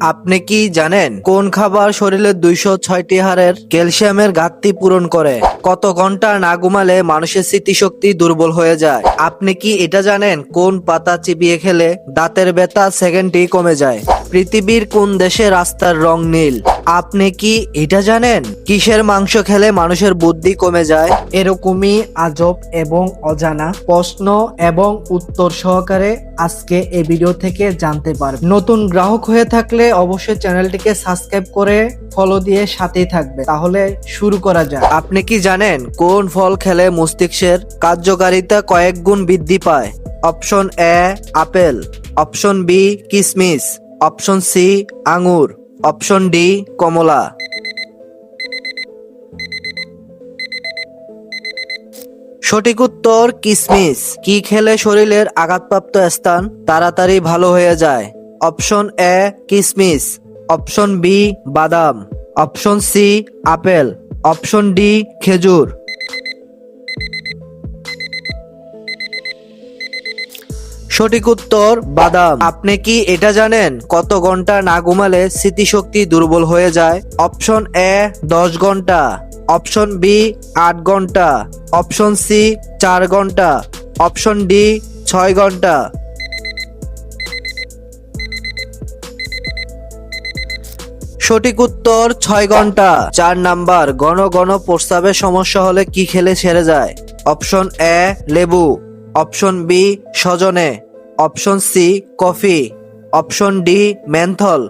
আপনি কি জানেন কোন খাবার শরীরের দুইশো ছয়টি হারের ক্যালসিয়ামের ঘাটতি পূরণ করে? কত ঘণ্টা না ঘুমালে মানুষের স্মৃতিশক্তি দুর্বল হয়ে যায়। আপনি কি এটা জানেন কোন পাতা চিবিয়ে খেলে দাঁতের ব্যথা সেকেন্ডটি কমে যায়? পৃথিবীর কোন দেশে রাস্তার রং নীল? আপনি কি এটা জানেন? কিসের মাংস খেলে মানুষের বুদ্ধি কমে যায়? এরকমই আজব এবং অজানা প্রশ্ন এবং উত্তর সহকারে আজকে এই ভিডিও থেকে জানতে পারবে নতুন গ্রাহক হয়ে থাকলে অবশ্যই চ্যানেলটিকে সাবস্ক্রাইব করে ফলো দিয়ে সাথেই থাকবে তাহলে শুরু করা যাক। আপনি কি জানেন কোন ফল খেলে মস্তিষ্কের কার্যকারিতা কয়েক গুণ বৃদ্ধি পায়? Option A, apple. Option B, কিসমিস। অপশন সি আঙ্গুর অপশন ডি, কমলা। সঠিক উত্তর, কিসমিস। কি খেলে শরীরের আঘাতপ্রাপ্ত স্থান তাড়াতাড়ি ভালো হয়ে যায়? অপশন এ, কিসমিস। অপশন বি, বাদাম। Option C, apple. Option D, খেজুর। সঠিক উত্তর, বাদাম। আপনি কি এটা জানেন? কত ঘণ্টা না ঘুমালে স্মৃতিশক্তি দুর্বল হয়ে যায়? অপশন এ, দশ ঘণ্টা। অপশন বি, আট ঘণ্টা। অপশন সি, চার ঘণ্টা। অপশন ডি, ছয় ঘণ্টা। সঠিক উত্তর, ছয় ঘণ্টা। চার নাম্বার, ঘন ঘন প্রস্রাবের সমস্যা হলে কি খেলে সেরে যায়? অপশন এ, লেবু। অপশন বি, সজনে। Option C, coffee. Option D, menthol.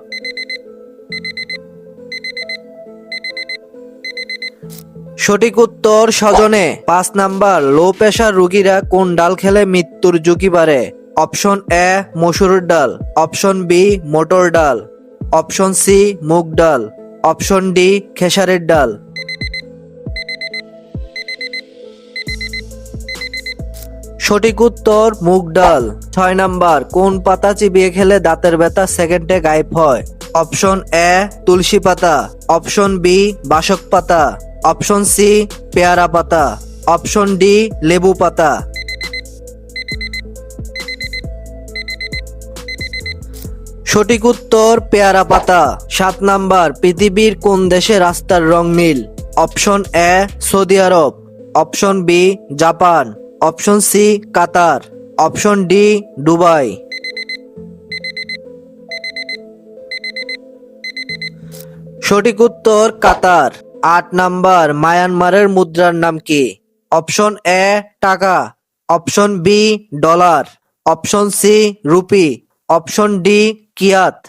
সঠিক উত্তর সজনে। পাঁচ নাম্বার, লো প্রেশার রোগীরা কোন ডাল খেলে মৃত্যুর ঝুঁকি বাড়ে? অপশন এ, মসুর ডাল। অপশন বি, মটর ডাল। অপশন সি, মুগ ডাল। অপশন ডি, খেসারের ডাল। সঠিক উত্তর, মুগ ডাল। ছয় নাম্বার, কোন পাতা চিবিয়ে খেলে দাঁতের ব্যথা সেকেন্ডে গায়েব হয়? অপশন এ তুলসী পাতা। অপশন বি বাসক পাতা। অপশন সি পেয়ারা পাতা। অপশন ডি লেবু পাতা। সঠিক উত্তর, পেয়ারা পাতা। সাত নাম্বার, পৃথিবীর কোন দেশে রাস্তার রং নীল? Option A Saudi Arabia. Option B Japan. Option C, Qatar. Option D, Dubai. সঠিক উত্তর, কাতার। আট নাম্বার, মায়ানমারের মুদ্রার নাম কি? অপশন এ, টাকা। Option B, dollar. Option C, rupee. Option D, kyat.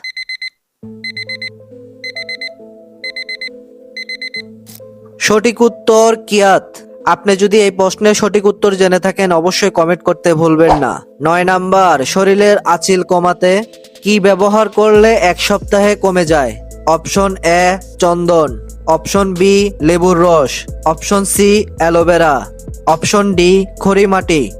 সঠিক উত্তর, কিয়াত। আপনি যদি এই প্রশ্নের সঠিক উত্তর জেনে থাকেন, অবশ্যই কমেন্ট করতে ভুলবেন না। নয় নাম্বার, শরীরের আচিল কমাতে কি ব্যবহার করলে এক সপ্তাহে কমে যায়? অপশন এ, চন্দন। অপশন বি, লেবুর রস। Option C, aloe vera. Option D, খড়ি মাটি।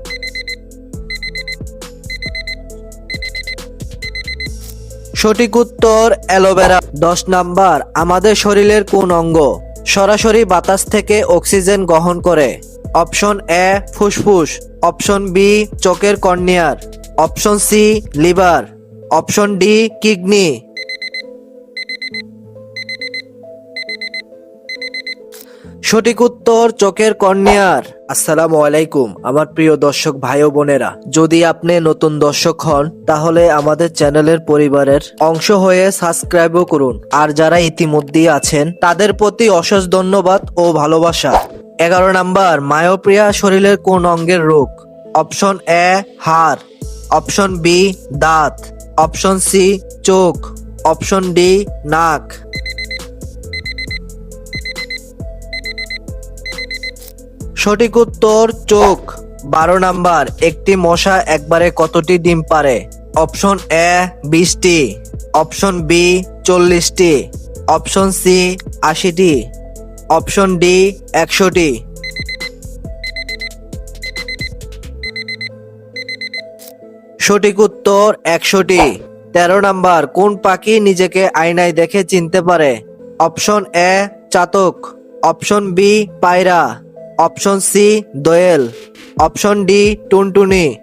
সঠিক উত্তর, অ্যালোভেরা। দশ নাম্বার, আমাদের শরীরের কোন অঙ্গ? সরাসরি বাতাস থেকে অক্সিজেন গ্রহণ করে। অপশন এ, ফুসফুস। অপশন বি, চোখের কর্নিয়ার। Option C, liver. Option D, kidney. সঠিক উত্তর চোখের কর্নিয়ার। আসসালামু আলাইকুম, আমার প্রিয় দর্শক ভাই বোনেরা। যদি আপনি নতুন দর্শক হন, তাহলে আমাদের চ্যানেলের পরিবারের অংশ হয়ে সাবস্ক্রাইবও করুন। আর যারা ইতিমধ্যেই আছেন, তাদের প্রতি অশেষ ধন্যবাদ ও ভালোবাসা। এগারো নাম্বার, মায়োপ্রিয়া শরীরের কোন অঙ্গের রোগ? অপশন এ, হাড়। অপশন বি, দাঁত। অপশন সি, চোখ। অপশন ডি, নাক। সঠিক উত্তর, চোখ। বারো নাম্বার, একটি মশা একবারে কতটি ডিম পারে অপশন এ, বিশটি। অপশন বি, চল্লিশটি। অপশন সি, আশিটি। অপশন ডি, একশোটি। সঠিক উত্তর, একশোটি। তেরো নাম্বার, কোন পাখি নিজেকে আয়নায় দেখে চিনতে পারে? অপশন এ, চাতক। অপশন বি, পায়রা। অপশন সি, দোয়েল। অপশন ডি, টুনটুনি।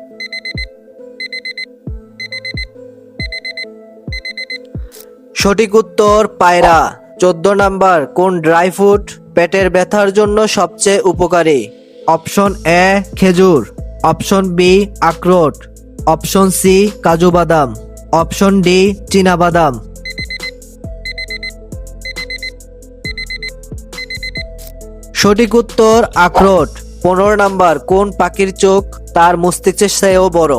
সঠিক উত্তর, পায়রা। চোদ্দ নাম্বার, কোন ড্রাই ফ্রুট পেটের ব্যথার জন্য সবচেয়ে উপকারী? অপশন এ, খেজুর। অপশন বি, আখরোট। অপশন সি, কাজু বাদাম। অপশন ডি, চীনা বাদাম। সঠিক উত্তর, আখরোট। পনেরো নাম্বার, কোন পাখির চোখ? তার মস্তিষ্কের চেয়েও বড়।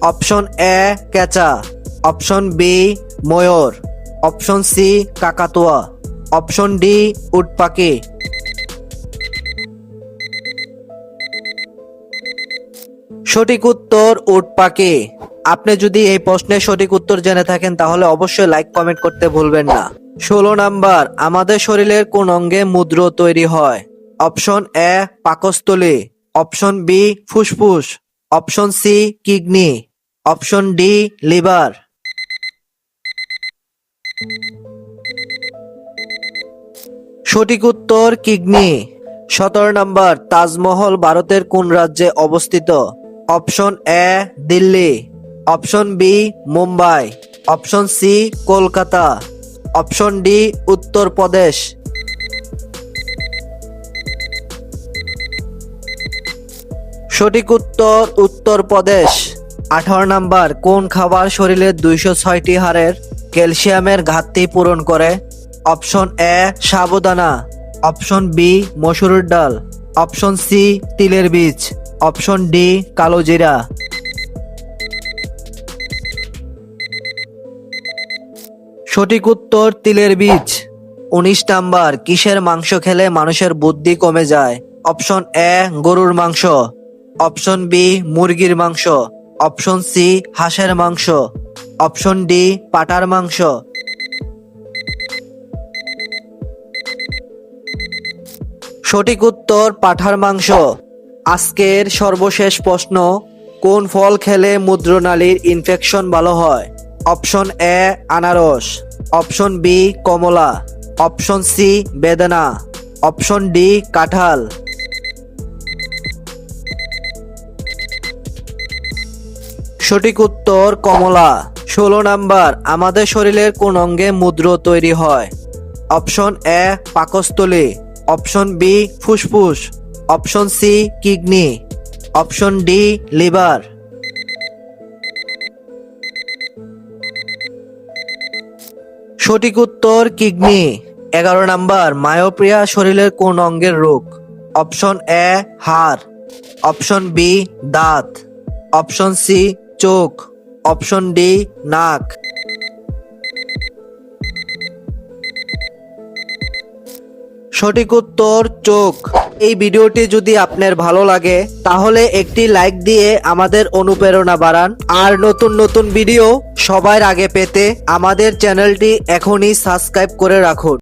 অপশন এ, কেঁচা। অপশন বি, ময়ূর। অপশন সি, কাকাতুয়া। অপশন ডি, উট পাখি। সঠিক উত্তর, উট পাখি। আপনি যদি এই প্রশ্নের সঠিক উত্তর জেনে থাকেন, তাহলে অবশ্যই লাইক, কমেন্ট করতে ভুলবেন না। ষোলো নাম্বার, আমাদের শরীরের কোন অঙ্গে মুদ্র তৈরি হয়? অপশন এ পাকস্থলী, অপশন বি ফুসফুস, option C kidney, option D liver. সঠিক উত্তর কিডনি। সতেরো নম্বর, তাজমহল ভারতের কোন রাজ্যে অবস্থিত? Option A Delhi, option B Mumbai, option C Kolkata, option D Uttar Pradesh. সঠিক উত্তর উত্তরপ্রদেশ। আঠারো নাম্বার, কোন খাবার শরীরের দুইশো ছয়টি হারের ক্যালসিয়ামের ঘাটতি পূরণ করে? অপশন এ, সাবুদানা। অপশন বি, মসুরের ডাল। অপশন সি, তিলের বীজ। অপশন ডি, কালো জিরা। সঠিক উত্তর, তিলের বীজ। উনিশ নাম্বার, কিসের মাংস খেলে মানুষের বুদ্ধি কমে যায়? অপশন এ, গরুর মাংস। অপশন বি, মুরগির মাংস। অপশন সি, হাঁসের মাংস। অপশন ডি পাটার মাংস। সঠিক উত্তর, পাঠার মাংস। আজকের সর্বশেষ প্রশ্ন, কোন ফল খেলে মূত্রনালীর ইনফেকশন ভালো হয়? অপশন এ, আনারস। অপশন বি, কমলা। অপশন সি, বেদানা। অপশন ডি, কাঁঠাল। সঠিক উত্তর, কমলা। ষোলো নাম্বার, আমাদের শরীরের কোন অঙ্গে মুদ্র তৈরি হয়? অপশন এ, পাকস্থলী। অপশন বি, ফুসফুস। Option C, kidney. Option D, liver. সঠিক উত্তর, কিডনি। এগারো নাম্বার, মায়োপ্রিয়া শরীরের কোন অঙ্গের রোগ? অপশন এ, হাড়। অপশন বি, দাঁত। অপশন সি চোখ, অপশন ডি, নাক। সঠিক উত্তর, চোখ। এই ভিডিওটি যদি আপনার ভালো লাগে, তাহলে একটি লাইক দিয়ে আমাদের অনুপ্রেরণা বাড়ান। আর নতুন নতুন ভিডিও সবার আগে পেতে আমাদের চ্যানেলটি এখনই সাবস্ক্রাইব করে রাখুন।